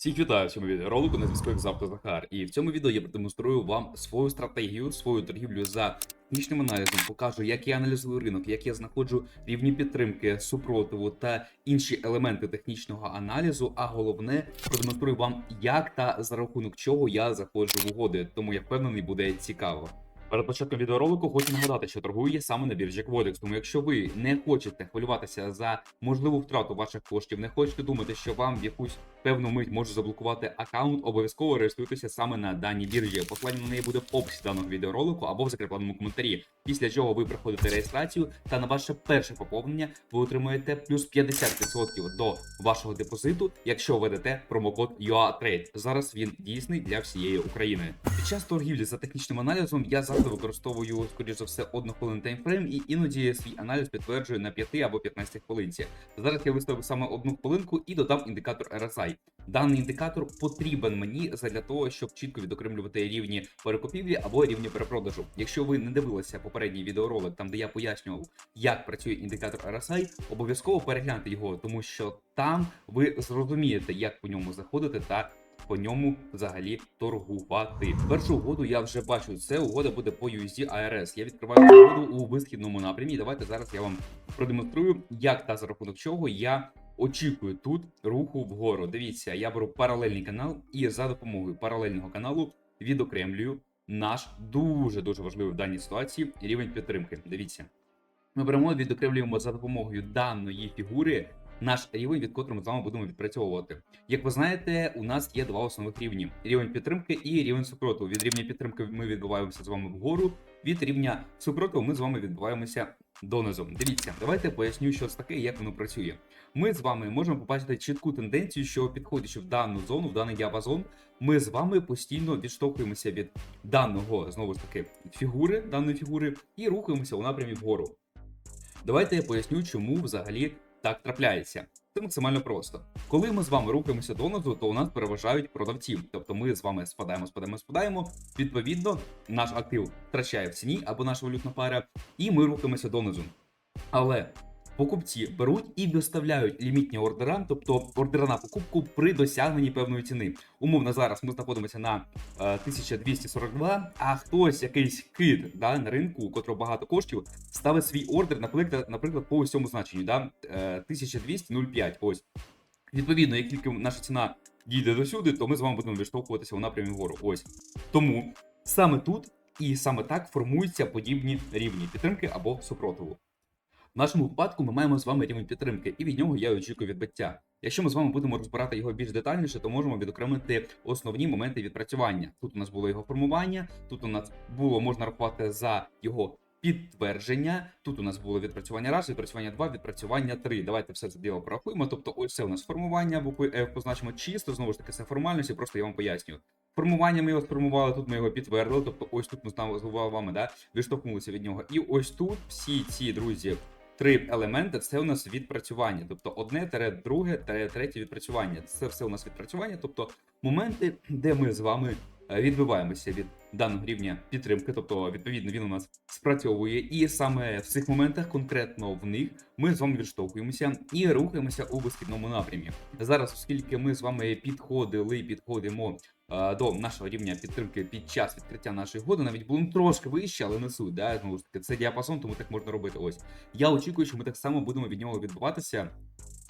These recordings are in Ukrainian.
Всіх вітаю в цьому відеоролику на зв'язку як завтра Захар. І в цьому відео я продемонструю вам свою стратегію, свою торгівлю за технічним аналізом. Покажу, як я аналізую ринок, як я знаходжу рівні підтримки, супротиву та інші елементи технічного аналізу. А головне продемонструю вам, як та за рахунок чого я заходжу в угоди. Тому я впевнений, буде цікаво. Перед початком відеоролику хочу нагадати, що торгую саме на біржі Quodex, Тому якщо ви не хочете хвилюватися за можливу втрату ваших коштів, не хочете думати, що вам в якусь певну мить може заблокувати аккаунт, обов'язково реєструйтеся саме на даній біржі. Посилання на неї буде в описі даного відеоролику або в закріпленому коментарі. Після чого ви проходите реєстрацію, та на ваше перше поповнення ви отримуєте плюс 50% до вашого депозиту, якщо введете промокод UATRADE. Зараз він дійсний для всієї України. Під час торгівлі за технічним аналізом я завжди використовую, скоріш за все, однохвилин таймфрейм і іноді свій аналіз підтверджую на 5 або 15 хвилинці. Зараз я виставив саме одну хвилинку і додав індикатор RSI. Даний індикатор потрібен мені для того, щоб чітко відокремлювати рівні перекупівлі або рівні перепродажу. Якщо ви не дивилися попередній відеоролик, там де я пояснював, як працює індикатор RSI, обов'язково перегляньте його, тому що там ви зрозумієте, як по ньому заходити та по ньому взагалі торгувати. Першу угоду я вже бачу. Це угода буде по USD ARS. Я відкриваю угоду у висхідному напрямі. Давайте зараз я вам продемонструю, як та за рахунок чого я очікую тут руху вгору. Дивіться, я беру паралельний канал і за допомогою паралельного каналу відокремлюю наш дуже дуже важливий в даній ситуації рівень підтримки. Дивіться, ми беремо відокремлюємо за допомогою даної фігури. Наш рівень, від котрого ми з вами будемо відпрацьовувати. Як ви знаєте, у нас є два основних рівні: рівень підтримки і рівень супротиву. Від рівня підтримки ми відбуваємося з вами вгору. Від рівня супротиву ми з вами відбуваємося донизу. Дивіться, давайте поясню, що це таке і як воно працює. Ми з вами можемо побачити чітку тенденцію, що підходячи в дану зону, в даний діапазон, ми з вами постійно відштовхуємося від даного знову ж таки фігури, даної фігури, і рухаємося у напрямі вгору. Давайте я поясню, чому взагалі так трапляється. Це максимально просто. Коли ми з вами рухаємося донизу, то у нас переважають продавці. Тобто ми з вами спадаємо, спадаємо, спадаємо. Відповідно, наш актив втрачає в ціні або наша валютна пара, і ми рухаємося донизу. Але покупці беруть і виставляють лімітні ордера, тобто ордера на покупку при досягненні певної ціни. Умовно, зараз ми знаходимося на е, 1242, а хтось, якийсь кид да, на ринку, у котрого багато коштів, ставить свій ордер, наприклад, наприклад, по ось цьому значенню, да, е, 1200.05. Ось. Відповідно, як тільки наша ціна дійде до сюди, то ми з вами будемо відштовхуватися у напрямі вгору. Ось. Тому саме тут і саме так формуються подібні рівні підтримки або супротиву. В нашому випадку ми маємо з вами рівень підтримки, і від нього я очікую відбиття. Якщо ми з вами будемо розбирати його більш детальніше, то можемо відокремити основні моменти відпрацювання. Тут у нас було його формування, тут у нас було можна рахувати за його підтвердження. Тут у нас було відпрацювання раз, відпрацювання 2, відпрацювання 3. Давайте все це діло порахуємо. Тобто, ось це у нас формування, букви F позначимо чисто, знову ж таки, це формальності, просто я вам пояснюю. Формування ми його сформували, тут ми його підтвердили. Тобто, ось тут ми з вами да, відштовхнулися від нього. І ось тут всі ці друзі. Три елементи це у нас відпрацювання, тобто одне, тере, друге, тере, третє відпрацювання. Це все у нас відпрацювання, тобто моменти, де ми з вами е, відбиваємося від даного рівня підтримки, тобто, відповідно, він у нас спрацьовує, і саме в цих моментах, конкретно в них, ми з вами відштовхуємося і рухаємося у висхідному напрямі. Зараз, оскільки ми з вами підходили підходимо до нашого рівня підтримки під час відкриття нашої годи, навіть було трошки вище, але не суть. Да? Таки, це діапазон, тому так можна робити. Ось я очікую, що ми так само будемо від нього відбуватися,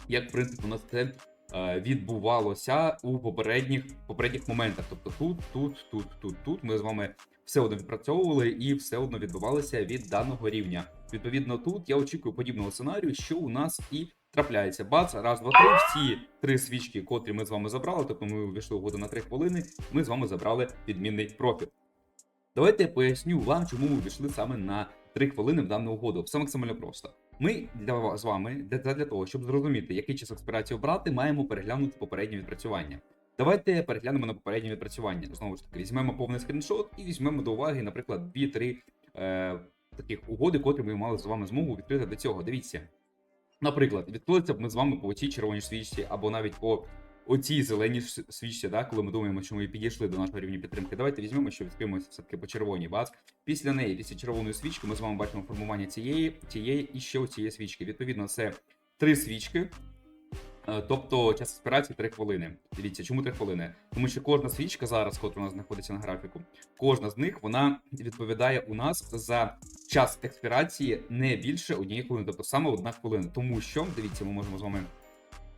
як в принципі у нас це е, відбувалося у попередніх попередніх моментах. Тобто тут, тут, тут, тут, тут ми з вами все одно відпрацьовували і все одно відбувалося від даного рівня. Відповідно, тут я очікую подібного сценарію, що у нас і трапляється. Бац, раз, два, три. Всі три свічки, котрі ми з вами забрали, тобто ми увійшли угоду на 3 хвилини. Ми з вами забрали відмінний профіт. Давайте я поясню вам, чому ми вийшли саме на 3 хвилини в дану угоду. Все максимально просто. Ми для з вами, для, для того, щоб зрозуміти, який час експірації обрати, маємо переглянути попереднє відпрацювання. Давайте переглянемо на попереднє відпрацювання. Знову ж таки, візьмемо повний скріншот і візьмемо до уваги, наприклад, 2-3 е, таких угоди, котрі ми мали з вами змогу відкрити до цього. Дивіться. Наприклад, відкрилися б ми з вами по цій червоній свічці, або навіть по оцій зеленій свічці, да, коли ми думаємо, що ми підійшли до нашого рівня підтримки. Давайте візьмемо, що відкриємося все-таки по червоній бац. Після неї, після червоної свічки, ми з вами бачимо формування цієї, цієї і ще цієї свічки. Відповідно, це три свічки. Е, Тобто час експірації 3 хвилини. Дивіться, чому 3 хвилини? Тому що кожна свічка зараз, котра у нас знаходиться на графіку, кожна з них вона відповідає у нас за час експірації не більше однієї хвилини, тобто саме одна хвилина. Тому що, дивіться, ми можемо з вами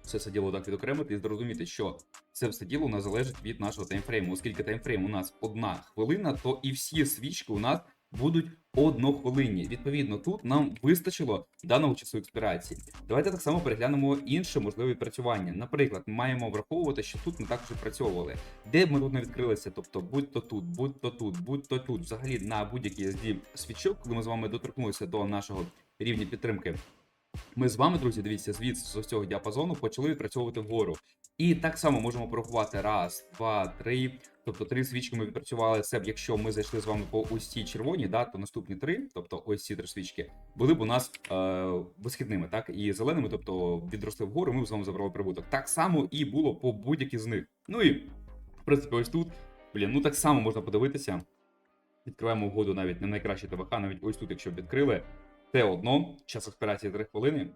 все це діло так відокремити і зрозуміти, що це все діло у залежить від нашого таймфрейму. Оскільки таймфрейм у нас одна хвилина, то і всі свічки у нас будуть однохвилинні. Відповідно, тут нам вистачило даного часу експірації. Давайте так само переглянемо інше можливе відпрацювання. Наприклад, ми маємо враховувати, що тут ми також відпрацьовували. Де ми тут не відкрилися, тобто будь-то тут, будь-то тут, будь-то тут, взагалі на будь-який SD свічок, коли ми з вами доторкнулися до нашого рівня підтримки. Ми з вами, друзі, дивіться, звідси з цього діапазону почали відпрацьовувати вгору. І так само можемо порахувати раз, два, три. Тобто три свічки ми відпрацювали. Це якщо ми зайшли з вами по ось цій червоній, да, то наступні три, тобто ось ці три свічки, були б у нас е, висхідними, так, і зеленими, тобто відросли вгору, ми б з вами забрали прибуток. Так само і було по будь-якій з них. Ну і в принципі, ось тут, блін, ну так само можна подивитися. Відкриваємо угоду навіть не найкраще ТВХ, навіть ось тут, якщо б відкрили, те одно, час експірації 3 хвилини,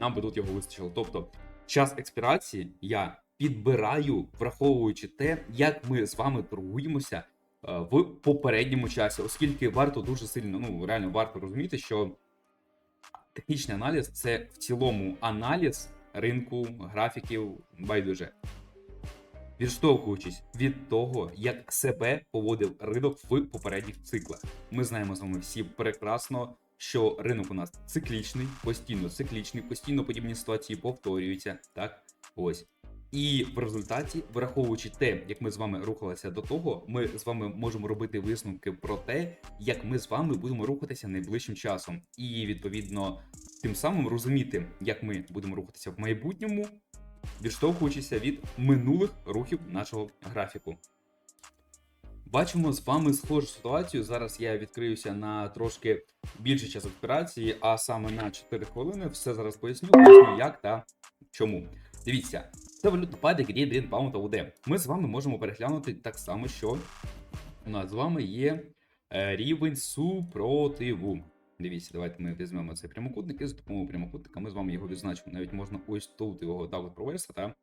нам би тут його вистачило. Тобто, час експірації я підбираю, враховуючи те, як ми з вами торгуємося е, в попередньому часі, оскільки варто дуже сильно, ну реально варто розуміти, що технічний аналіз це в цілому аналіз ринку, графіків, байдуже. Відштовхуючись від того, як себе поводив ринок в попередніх циклах. Ми знаємо з вами всі прекрасно, що ринок у нас циклічний, постійно циклічний, постійно подібні ситуації повторюються. Так, ось. І в результаті, враховуючи те, як ми з вами рухалися до того, ми з вами можемо робити висновки про те, як ми з вами будемо рухатися найближчим часом, і відповідно тим самим розуміти, як ми будемо рухатися в майбутньому, відштовхуючися від минулих рухів нашого графіку. Бачимо з вами схожу ситуацію. Зараз я відкриюся на трошки більший час операції, а саме на 4 хвилини. Все зараз поясню, поясню, як та чому. Дивіться, це валютна пара Грі Дрін Паунд АУД. Ми з вами можемо переглянути так само, що у нас з вами є е, рівень супротиву. Дивіться, давайте ми візьмемо цей прямокутник і з допомогою прямокутника ми з вами його відзначимо. Навіть можна ось тут його от провести, та?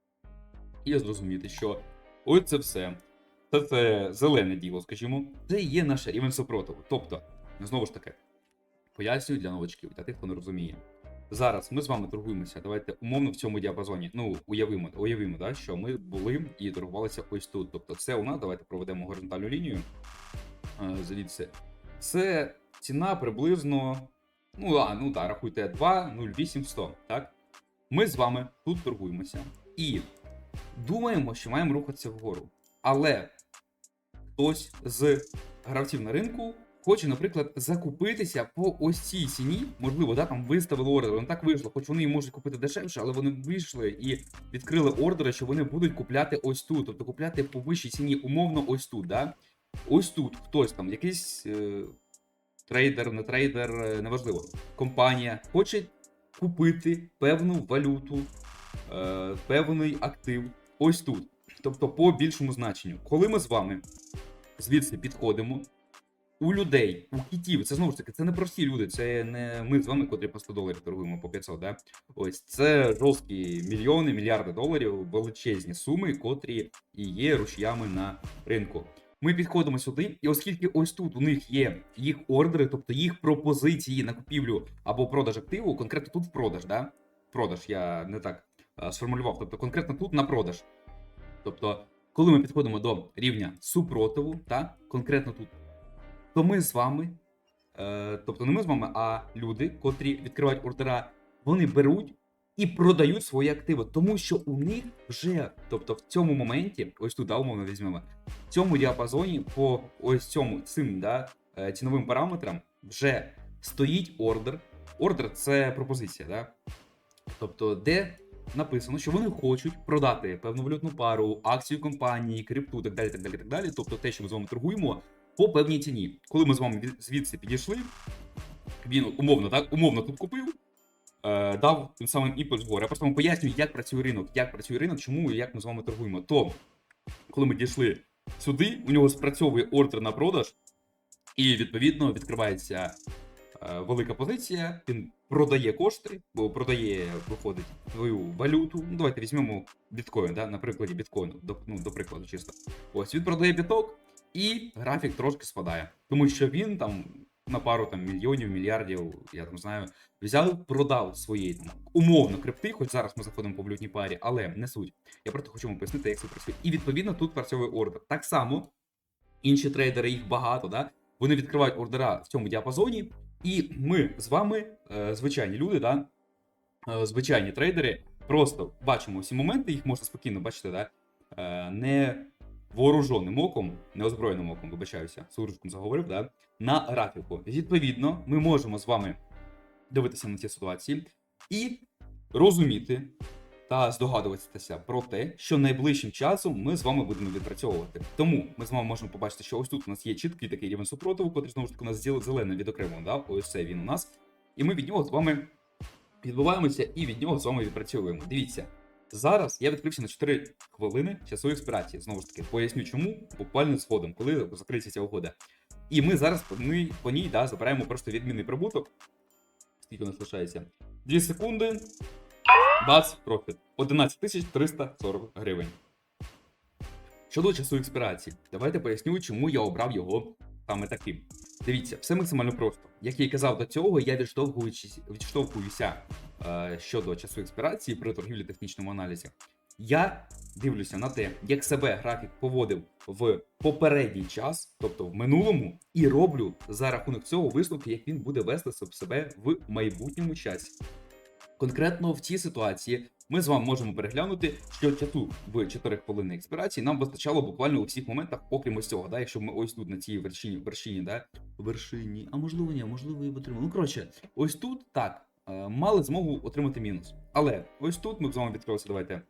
і зрозуміти, що ось це все. Це, це зелене діло, скажімо, це є наш рівень супротиву. Тобто, знову ж таки, пояснюю для новачків, для тих, хто не розуміє. Зараз ми з вами торгуємося. Давайте умовно в цьому діапазоні. Ну, уявимо, уявимо, да, що ми були і торгувалися ось тут. Тобто, це у нас, давайте проведемо горизонтальну лінію. Е, Звідси. Це ціна приблизно. Ну, а, ну так, рахуйте 2, 0,8, 100, так? Ми з вами тут торгуємося. І думаємо, що маємо рухатися вгору. Але хтось з гравців на ринку хоче, наприклад, закупитися по ось цій ціні. Можливо, да, там виставили ордер, воно так вийшло, хоч вони можуть купити дешевше, але вони вийшли і відкрили ордери, що вони будуть купляти ось тут, тобто купляти по вищій ціні, умовно, ось тут. Да? Ось тут хтось там, якийсь е, трейдер, не трейдер, е, неважливо, компанія хоче купити певну валюту, е, певний актив ось тут. Тобто по більшому значенню. Коли ми з вами звідси підходимо, у людей, у кітів, це знову ж таки, це не прості люди, це не ми з вами, котрі по 100 доларів торгуємо по 500, да? Ось це жорсткі мільйони, мільярди доларів, величезні суми, котрі і є рушіями на ринку. Ми підходимо сюди, і оскільки ось тут у них є їх ордери, тобто їх пропозиції на купівлю або продаж активу, конкретно тут в продаж, да? Продаж, я не так сформулював, тобто конкретно тут на продаж. Тобто, коли ми підходимо до рівня супротиву, та конкретно тут, то ми з вами, е, тобто не ми з вами, а люди, котрі відкривають ордера, вони беруть і продають свої активи, тому що у них вже, тобто в цьому моменті, ось тут да, умовно візьмемо, в цьому діапазоні по ось цьому цим да, е, ціновим параметрам вже стоїть ордер. Ордер це пропозиція, да? тобто, де написано, що вони хочуть продати певну валютну пару, акцію компанії, крипту, так далі, так далі, так далі. Тобто те, що ми з вами торгуємо, по певній ціні. Коли ми з вами звідси підійшли, він умовно, так, умовно тут купив, е, дав тим самим імпульс вгору. Я просто вам пояснюю, як працює ринок, як працює ринок, чому і як ми з вами торгуємо. То, коли ми дійшли сюди, у нього спрацьовує ордер на продаж, і відповідно відкривається е, велика позиція. Він продає кошти, бо продає, виходить, свою валюту. Ну, давайте візьмемо біткоін, да, на прикладі біткоїну, до, ну, до прикладу, чисто. Ось він продає біток, і графік трошки спадає. Тому що він там на пару там мільйонів, мільярдів, я там знаю, взяв, продав свої там, умовно крипти, хоч зараз ми заходимо по валютній парі, але не суть. Я просто хочу вам пояснити, як це працює. І відповідно тут працює ордер. Так само інші трейдери, їх багато, да? вони відкривають ордера в цьому діапазоні, і ми з вами, е, звичайні люди, да? е, звичайні трейдери, просто бачимо всі моменти, їх можна спокійно бачити, да? е, не вооруженим оком, неозброєним оком, вибачаюся, суржиком заговорив, да? на графіку. Відповідно, ми можемо з вами дивитися на ці ситуації і розуміти та здогадуватися про те, що найближчим часом ми з вами будемо відпрацьовувати. Тому ми з вами можемо побачити, що ось тут у нас є чіткий такий рівень супротиву, котрий знову ж таки у нас зелений відокремлено, да? ось це він у нас. І ми від нього з вами відбуваємося і від нього з вами відпрацьовуємо. Дивіться. Зараз я відкрився на 4 хвилини часової експірації. Знову ж таки, поясню чому, буквально згодом, коли закриється ця угода. І ми зараз по ній, по ній да, забираємо просто відмінний прибуток. Скільки у нас лишається? 2 секунди. Бац, профіт. 11 340 гривень. Щодо часу експірації, давайте поясню, чому я обрав його саме таким. Дивіться, все максимально просто. Як я і казав до цього, я відштовхуюся щодо часу експірації при торгівлі технічному аналізі. Я дивлюся на те, як себе графік поводив в попередній час, тобто в минулому, і роблю за рахунок цього висновки, як він буде вести себе в майбутньому часі. Конкретно в цій ситуації ми з вами можемо переглянути, що часу в 4 хвилини експірації нам вистачало буквально у всіх моментах, окрім ось цього. Да? Якщо ми ось тут на цій вершині, вершині, да? вершині, а можливо, ні, можливо, і отримали. Ну коротше, ось тут так, е, мали змогу отримати мінус. Але ось тут ми з вами відкрилися. Давайте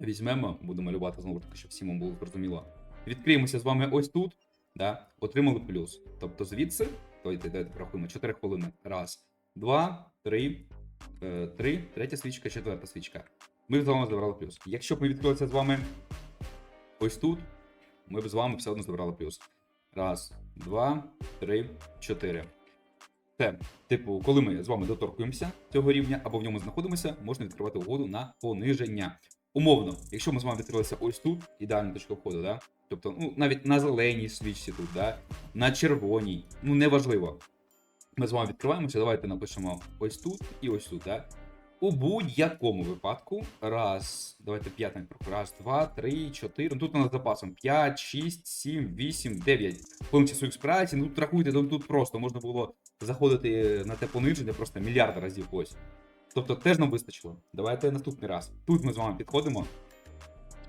візьмемо, будемо малювати знову таки, щоб всім було зрозуміло. Відкриємося з вами ось тут, да? отримали плюс. Тобто звідси, давайте, давайте порахуємо, 4 хвилини. Раз, два, три, е, три, третя свічка, четверта свічка. Ми з вами забрали плюс. Якщо б ми відкрилися з вами ось тут, ми б з вами все одно забрали плюс. Раз, два, три, чотири. Це, типу, коли ми з вами доторкуємося цього рівня або в ньому знаходимося, можна відкривати угоду на пониження. Умовно, якщо ми з вами відкрилися ось тут, ідеальна точка входу, да? тобто, ну, навіть на зеленій свічці тут, да? на червоній, ну неважливо. Ми з вами відкриваємося, давайте напишемо ось тут і ось тут. Да? У будь-якому випадку. Раз, давайте п'ять навіть. Раз, два, три, чотири. Тут у нас запасом 5, 6, 7, 8, 9. Хвилин часу експірації. Ну тут рахуйте, тут просто можна було заходити на те пониження просто мільярд разів ось. Тобто теж нам вистачило. Давайте наступний раз. Тут ми з вами підходимо.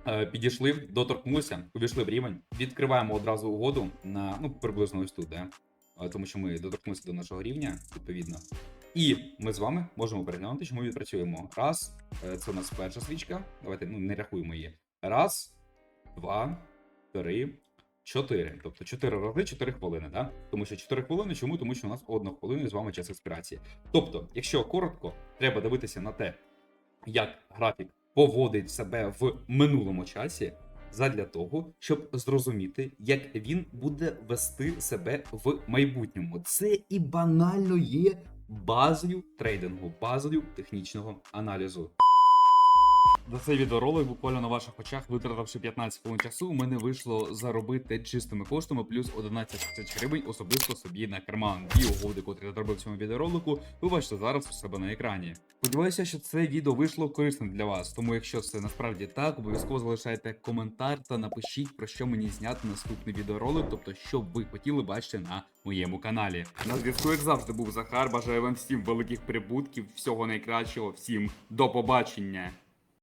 е, Підійшли, доторкнулися, увійшли в рівень, відкриваємо одразу угоду на ну приблизно ось тут, да? Е, тому що ми доторкнулися до нашого рівня, відповідно. І ми з вами можемо переглянути, що ми відпрацюємо. Раз, е, це у нас перша свічка. Давайте ну, не рахуємо її. Раз, два, три, чотири. Тобто чотири рази 4 хвилини, да? Тому що 4 хвилини, чому? Тому що у нас одна хвилина з вами час експірації. Тобто, якщо коротко, треба дивитися на те, як графік поводить себе в минулому часі, задля того, щоб зрозуміти, як він буде вести себе в майбутньому. Це і банально є базою трейдингу, базою технічного аналізу. За цей відеоролик буквально на ваших очах, витративши 15 хвилин часу, у мене вийшло заробити чистими коштами плюс 11 тисяч гривень особисто собі на карман. Дві угоди, котрі я зробив цьому відеоролику, ви бачите зараз у себе на екрані. Сподіваюся, що це відео вийшло корисним для вас. Тому, якщо це насправді так, обов'язково залишайте коментар та напишіть про що мені зняти наступний відеоролик, тобто що б ви хотіли бачити на моєму каналі. На зв'язку, як завжди, був Захар. Бажаю вам всім великих прибутків, всього найкращого, всім до побачення.